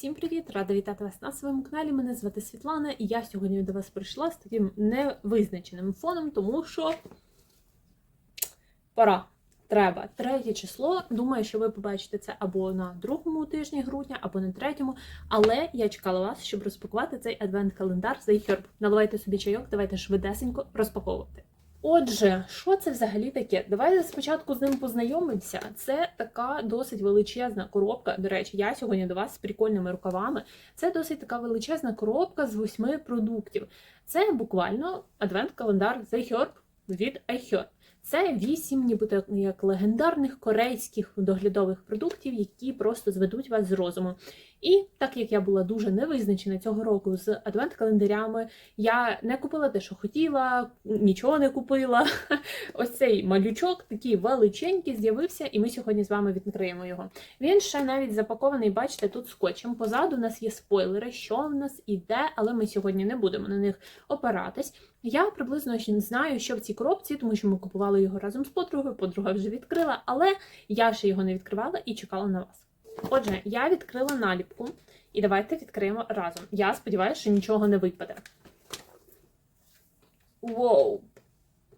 Всім привіт! Рада вітати вас на своєму каналі. Мене звати Світлана, і я сьогодні до вас прийшла з таким невизначеним фоном, тому що пора. Треба третє число. Думаю, що ви побачите це або на другому тижні грудня, або на третьому. Але я чекала вас, щоб розпакувати цей адвент-календар з iHerb. Наливайте собі чайок, давайте швидесенько розпаковувати. Отже, що це взагалі таке? Давайте спочатку з ним познайомимося. Це така досить величезна коробка. До речі, я сьогодні до вас з прикольними рукавами. Це досить така величезна коробка з восьми продуктів. Це буквально адвент-календар з iHerb від iHerb. Це вісім, нібито як легендарних корейських доглядових продуктів, які просто зведуть вас з розуму. І так як я була дуже невизначена цього року з адвент-календарями, я не купила те, що хотіла, нічого не купила. Ось цей малючок, такий величенький, з'явився, і ми сьогодні з вами відкриємо його. Він ще навіть запакований, бачите, тут скотчем. Позаду у нас є спойлери, що в нас іде, але ми сьогодні не будемо на них опиратись. Я приблизно ще не знаю, що в цій коробці, тому що ми купували його разом з подругою, подруга вже відкрила, але я ще його не відкривала і чекала на вас. Отже, я відкрила наліпку, і давайте відкриємо разом. Я сподіваюся, що нічого не випаде. Воу!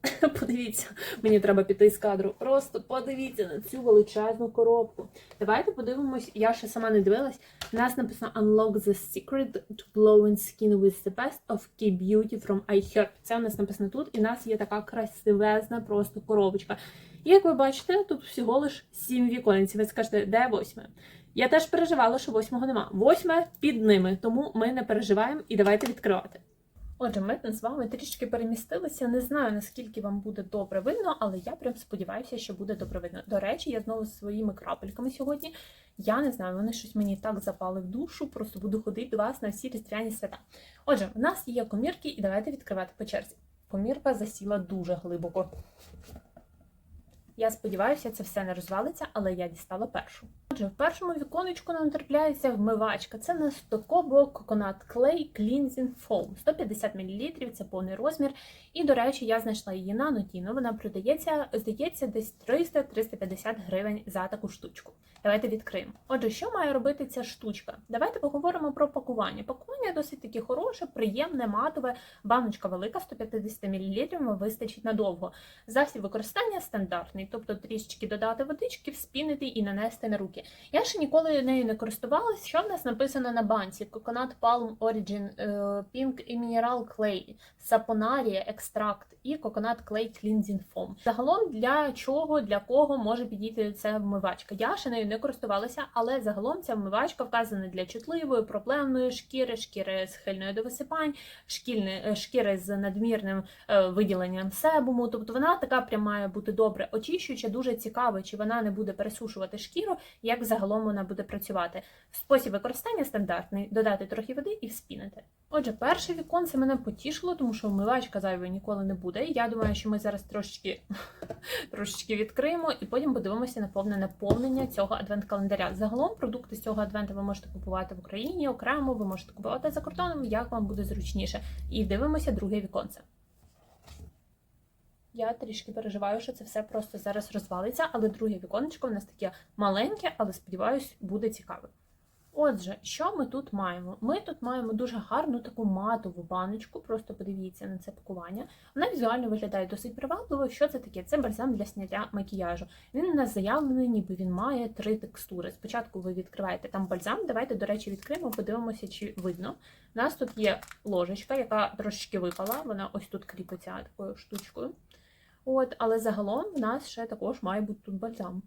Подивіться, мені треба піти з кадру. Просто подивіться на цю величезну коробку. Давайте подивимось, я ще сама не дивилась. У нас написано Unlock the secret to glowing skin with the best of key beauty from iHerb. Це у нас написано тут, і в нас є така красивезна просто коробочка. І як ви бачите, тут всього лиш 7 віконець. Ви скажете, де восьме? Я теж переживала, що восьмого нема. Восьме під ними, тому ми не переживаємо і давайте відкривати. Отже, ми з вами трішки перемістилися. Не знаю, наскільки вам буде добре видно, але я прям сподіваюся, що буде добре видно. До речі, я знову з своїми крапельками сьогодні. Я не знаю, вони щось мені так запали в душу, просто буду ходити до вас на всі різдвяні свята. Отже, в нас є комірки, і давайте відкривати по черзі. Комірка засіла дуже глибоко. Я сподіваюся, це все не розвалиться, але я дістала першу. Отже, в першому віконечку нам трапляється вмивачка. Це на Стокобо Coconut Clay Cleansing Foam. 150 мл, це повний розмір. І, до речі, я знайшла її на Notino. Вона продається, здається, десь 300-350 гривень за таку штучку. Давайте відкриємо. Отже, що має робити ця штучка? Давайте поговоримо про пакування. Пакування досить таки хороше, приємне, матове, баночка велика, 150 мл, вистачить надовго. Засіб використання стандартний, тобто трішечки додати водички, вспінити і нанести на руки. Я ще ніколи нею не користувалась. Що в нас написано на банці? Coconut Palm Origin, е, Pink і Mineral Clay, Saponaria екстракт і Coconut Clay Cleansing Foam. Загалом для чого, для кого може підійти ця вмивачка? Я ще нею не користувалася, але загалом ця вмивачка вказана для чутливої, проблемної шкіри, шкіри схильної до висипань, е, шкіри з надмірним е, виділенням себуму. Тобто вона така прям має бути добре очищуюча, дуже цікаво, чи вона не буде пересушувати шкіру, як загалом вона буде працювати. Спосіб використання стандартний: додати трохи води і вспінити. Отже, перше віконце мене потішило, тому що вмивачка зайвої ніколи не буде. Я думаю, що ми зараз трошечки, трошечки відкриємо і потім подивимося на повне наповнення цього адвент-календаря. Загалом продукти з цього адвенту ви можете купувати в Україні окремо, ви можете купувати за кордоном, як вам буде зручніше. І дивимося друге віконце. Я трішки переживаю, що це все просто зараз розвалиться, але друге віконечко в нас таке маленьке, але сподіваюсь, буде цікаве. Отже, що ми тут маємо? Ми тут маємо дуже гарну таку матову баночку, просто подивіться на це пакування. Вона візуально виглядає досить привабливо. Що це таке? Це бальзам для зняття макіяжу. Він у нас заявлений, ніби він має три текстури. Спочатку ви відкриваєте там бальзам. Давайте, до речі, відкриємо, подивимося, чи видно. У нас тут є ложечка, яка трошечки випала. Вона ось тут кріпиться такою штучкою. От, але загалом в нас ще також має бути тут бальзам.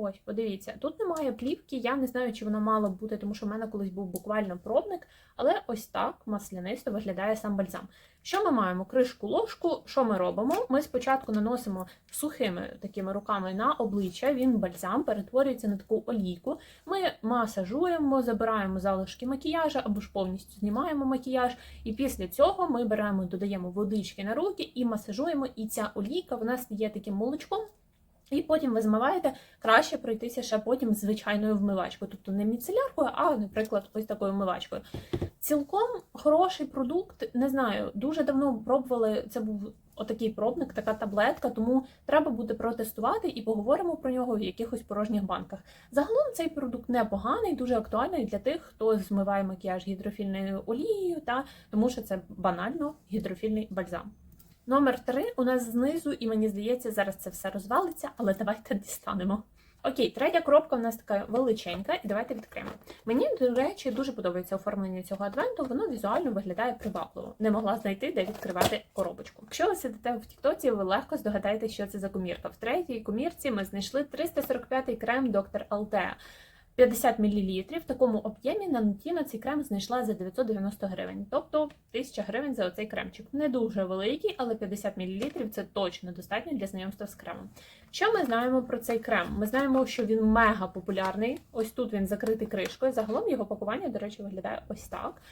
Ось, подивіться, тут немає плівки, я не знаю, чи воно мало бути, тому що в мене колись був буквально пробник, але ось так маслянисто виглядає сам бальзам. Що ми маємо? Кришку ложку. Що ми робимо? Ми спочатку наносимо сухими такими руками на обличчя, він бальзам перетворюється на таку олійку. Ми масажуємо, забираємо залишки макіяжа або ж повністю знімаємо макіяж. І після цього ми беремо, додаємо водички на руки і масажуємо. І ця олійка вона стає таким молочком. І потім ви змиваєте, краще пройтися ще потім звичайною вмивачкою, тобто не міцеляркою, а, наприклад, ось такою вмивачкою. Цілком хороший продукт, не знаю, дуже давно пробували. Це був отакий пробник, така таблетка, тому треба буде протестувати і поговоримо про нього в якихось порожніх банках. Загалом цей продукт непоганий, дуже актуальний для тих, хто змиває макіяж гідрофільною олією, та тому що це банально гідрофільний бальзам. Номер три у нас знизу, і мені здається, зараз це все розвалиться, але давайте дістанемо. Окей, третя коробка у нас така величенька, і давайте відкриємо. Мені, до речі, дуже подобається оформлення цього адвенту, воно візуально виглядає привабливо. Не могла знайти, де відкривати коробочку. Якщо ви сидите в Тіктоці, ви легко здогадаєтесь, що це за комірка. В третій комірці ми знайшли 345-й крем Доктор Алтеа. 50 мл. В такому об'ємі на Нутіно цей крем знайшла за 990 гривень, тобто 1000 гривень за оцей кремчик. Не дуже великий, але 50 мл це точно достатньо для знайомства з кремом. Що ми знаємо про цей крем? Ми знаємо, що він мега популярний. Ось тут він закритий кришкою. Загалом його пакування, до речі, виглядає ось так.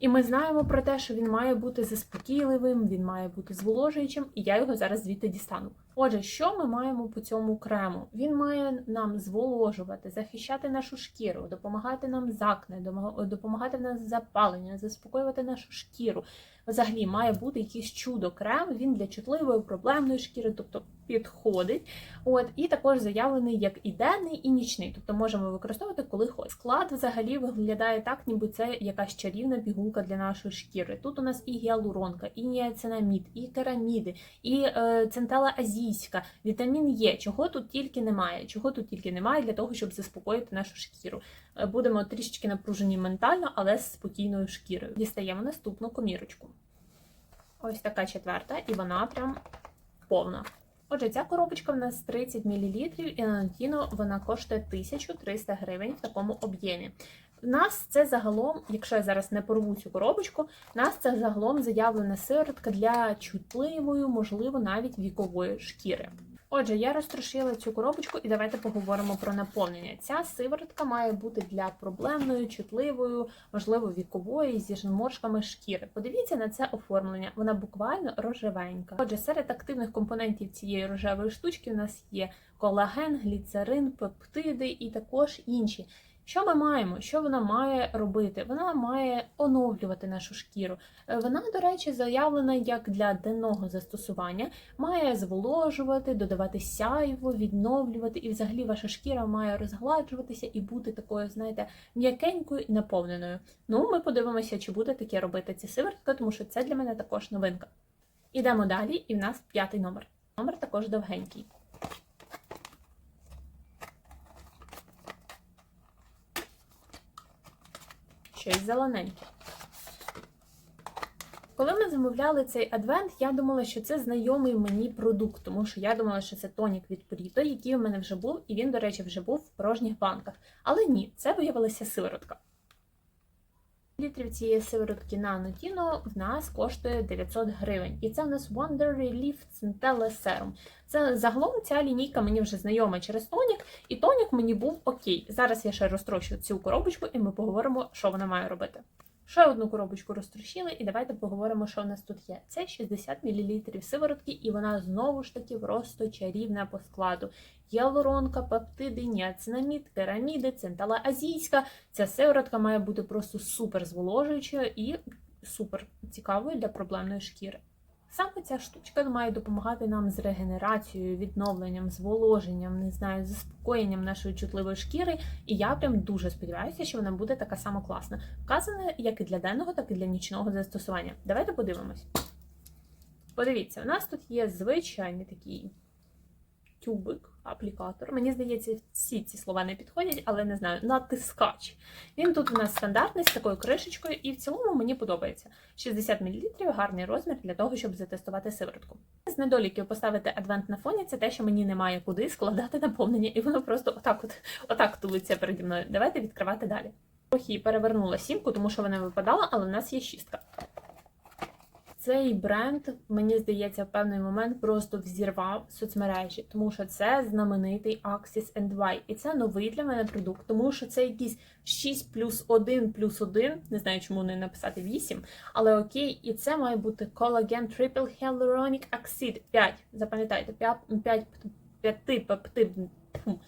І ми знаємо про те, що він має бути заспокійливим, він має бути зволожуючим, і я його зараз звідти дістану. Отже, що ми маємо по цьому крему? Він має нам зволожувати, захищати нашу шкіру, допомагати нам з акне, допомагати в нас з запаленням, заспокоювати нашу шкіру. Взагалі має бути якийсь чудо крем. Він для чутливої проблемної шкіри, тобто підходить. От і також заявлений як і денний, і нічний. Тобто можемо використовувати коли хочемо. Склад взагалі виглядає так, ніби це якась чарівна пігулка для нашої шкіри. Тут у нас і гіалуронка, і ніацинамід, і кераміди, і е, центела азійська, вітамін Е. Чого тут тільки немає? Чого тут тільки немає для того, щоб заспокоїти нашу шкіру. Е, Будемо трішечки напружені ментально, але з спокійною шкірою. Дістаємо наступну комірочку. Ось така четверта, і вона прям повна. Отже, ця коробочка в нас 30 мл, і на Notino вона коштує 1300 гривень в такому об'ємі. Нас це загалом, якщо я зараз не порву цю коробочку, нас це загалом заявлена сиворотка для чутливої, можливо, навіть вікової шкіри. Отже, я розтрошила цю коробочку і давайте поговоримо про наповнення. Ця сиворотка має бути для проблемної, чутливої, можливо, вікової зі зморшками шкіри. Подивіться на це оформлення, вона буквально рожевенька. Отже, серед активних компонентів цієї рожевої штучки у нас є колаген, гліцерин, пептиди і також інші. Що ми маємо? Що вона має робити? Вона має оновлювати нашу шкіру. Е, Вона, до речі, заявлена як для денного застосування, має зволожувати, додавати сяйво, відновлювати, і взагалі ваша шкіра має розгладжуватися і бути такою, знаєте, м'якенькою і наповненою. Ну, ми подивимося, чи буде таке робити ця сиворотка, тому що це для мене також новинка. Ідемо далі, і в нас п'ятий номер. Номер також довгенький. Щось зелененьке. Коли ми замовляли цей адвент, я думала, що це знайомий мені продукт, тому що я думала, що це тонік від пріто, який у мене вже був, і він, до речі, вже був в порожніх банках. Але ні, це виявилася сиворотка. Літрів цієї сиворотки на Notino в нас коштує 900 гривень. І це в нас Wonder Relief Centella Serum. Це загалом ця лінійка мені вже знайома через тонік, і тонік мені був окей. Зараз я ще розтрощу цю коробочку, і ми поговоримо, що вона має робити. Ще одну коробочку розтрощили, і давайте поговоримо, що в нас тут є. Це 60 мл сиворотки, і вона знову ж таки просто чарівна по складу. Ялоронка, пептиди, ніацинамід, кераміди, центала азійська. Ця сиворотка має бути просто супер зволожуючою і супер цікавою для проблемної шкіри. Саме ця штучка має допомагати нам з регенерацією, відновленням, зволоженням, не знаю, заспокоєнням нашої чутливої шкіри. І я прям дуже сподіваюся, що вона буде така сама класна. Вказана як і для денного, так і для нічного застосування. Давайте подивимось. Подивіться, у нас тут є звичайний такий тюбик, аплікатор. Мені здається, всі ці слова не підходять, але не знаю, натискач. Він тут у нас стандартний з такою кришечкою, і в цілому мені подобається. 60 мл гарний розмір для того, щоб затестувати сиворотку. З недоліків поставити адвент на фоні це те, що мені немає куди складати наповнення, і воно просто отак от отак тулиться переді мною. Давайте відкривати далі. Трохи перевернула сімку, тому що вона випадала, але в нас є шістка. Цей бренд, мені здається, в певний момент просто взірвав соцмережі, тому що це знаменитий Axis and Y. І це новий для мене продукт, тому що це якийсь 6 плюс 1 плюс 1, не знаю, чому не написати 8, але окей, і це має бути Collagen Triple Hyaluronic Oxide 5. Запам'ятайте, 5, 5, 5 пептид, фу,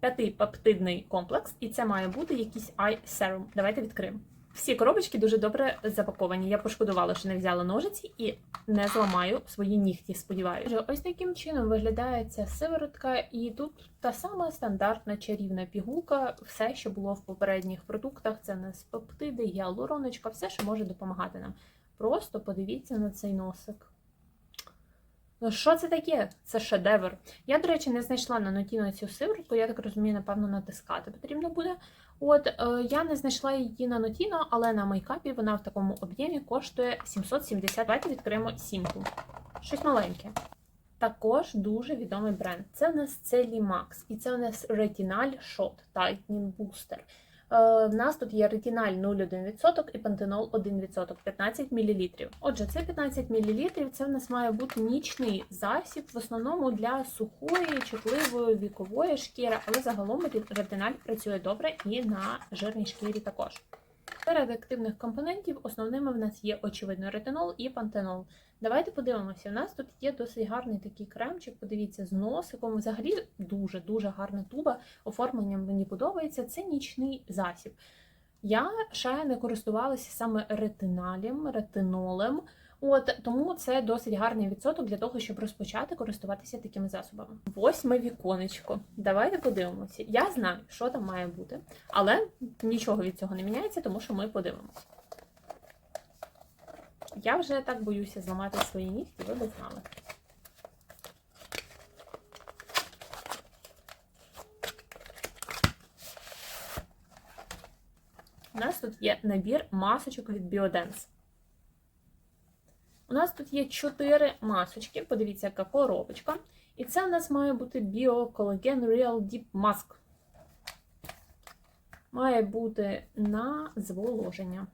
п'ятипептидний комплекс, і це має бути якийсь eye serum. Давайте відкриємо. Всі коробочки дуже добре запаковані. Я пошкодувала, що не взяла ножиці і не зламаю свої нігті, сподіваюся. Ось таким чином виглядає ця сиворотка, і тут та сама стандартна чарівна пігулка, все, що було в попередніх продуктах, це не пептиди, гіалуроночка, все, що може допомагати нам. Просто подивіться на цей носик. Ну, що це таке? Це шедевр. Я, до речі, не знайшла на Нотіно цю сиворотку, я так розумію, напевно, натискати потрібно буде. От е, я не знайшла її на Нотіно, але на майкапі вона в такому об'ємі коштує 770. Давайте відкриємо сімку. Щось маленьке. Також дуже відомий бренд. Це у нас Celly Max, і це у нас Retinal Shot Tightening Booster. Е, В нас тут є ретиналь 0,1% і пантенол 1%, 15 мл. Отже, це 15 мл, це в нас має бути нічний засіб, в основному для сухої, чутливої, вікової шкіри, але загалом ретиналь працює добре і на жирній шкірі також. Серед активних компонентів основними в нас є очевидно ретинол і пантенол. Давайте подивимося. У нас тут є досить гарний такий кремчик. Подивіться, з носиком. Взагалі дуже дуже гарна туба. Оформленням мені подобається. Це нічний засіб. Я ще не користувалася саме ретиналем, ретинолем. От тому це досить гарний відсоток для того, щоб розпочати користуватися такими засобами. Восьме віконечко. Давайте подивимося. Я знаю, що там має бути, але нічого від цього не міняється, тому що ми подивимося. Я вже так боюся зламати свої нігті, ви б знали. У нас тут є набір масочок від Biodance. У нас тут є 4 масочки. Подивіться, яка коробочка. І це у нас має бути Collagen Real Deep Mask. Має бути на зволоження.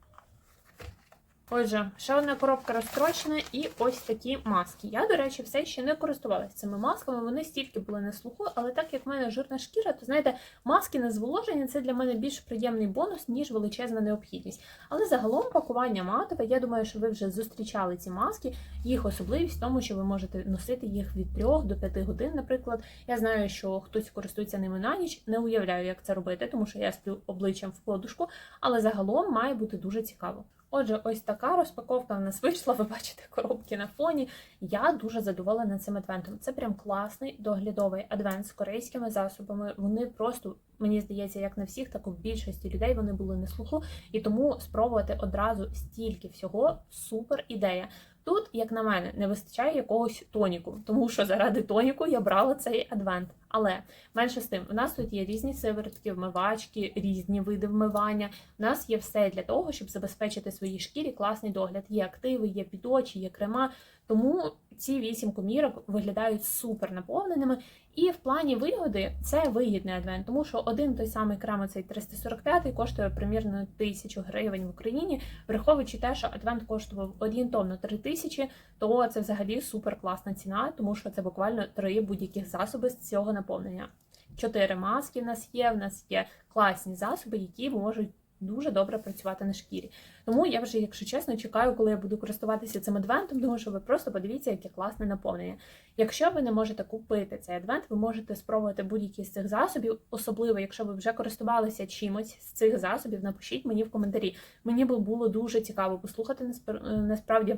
Отже, ще одна коробка розстрочена і ось такі маски. Я, до речі, все ще не користувалася цими масками. Вони стільки були на слуху, але так як в мене жирна шкіра, то знаєте, маски на зволоження це для мене більш приємний бонус, ніж величезна необхідність. Але загалом пакування матове, я думаю, що ви вже зустрічали ці маски. Їх особливість в тому, що ви можете носити їх від 3 до 5 годин, наприклад. Я знаю, що хтось користується ними на ніч, не уявляю, як це робити, тому що я сплю обличчям в подушку, але загалом має бути дуже цікаво. Отже, ось така розпаковка в нас вийшла. Ви бачите коробки на фоні. Я дуже задоволена цим адвентом. Це прям класний доглядовий адвент з корейськими засобами. Вони просто, мені здається, як на всіх, так і в більшості людей вони були на слуху. І тому спробувати одразу стільки всього супер ідея. Тут, як на мене, не вистачає якогось тоніку, тому що заради тоніку я брала цей адвент. Але менше з тим, у нас тут є різні сиворотки, вмивачки, різні види вмивання. У нас є все для того, щоб забезпечити своїй шкірі класний догляд. Є активи, є підочі, є крема. Тому ці вісім комірок виглядають супер наповненими. І в плані вигоди це вигідний адвент, тому що один той самий крем, цей 345 коштує примірно тисячу гривень в Україні. Враховуючи те, що адвент коштував орієнтовно 3 тисячі, то це взагалі супер класна ціна, тому що це буквально три будь-яких засоби з цього наповнення. Чотири маски в нас є. В нас є класні засоби, які можуть дуже добре працювати на шкірі. Тому я вже, якщо чесно, чекаю, коли я буду користуватися цим адвентом, тому що ви просто подивіться, яке класне наповнення. Якщо ви не можете купити цей адвент, ви можете спробувати будь-які з цих засобів, особливо, якщо ви вже користувалися чимось з цих засобів, напишіть мені в коментарі. Мені би було дуже цікаво послухати наспр- насправді.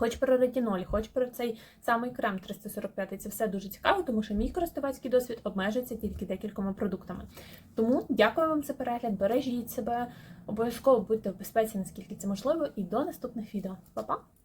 Хоч про ретіноль, хоч про цей самий крем 345, це все дуже цікаво, тому що мій користувацький досвід обмежується тільки декількома продуктами. Тому дякую вам за перегляд, бережіть себе, обов'язково будьте в безпеці, наскільки це можливо, і до наступних відео. Па-па!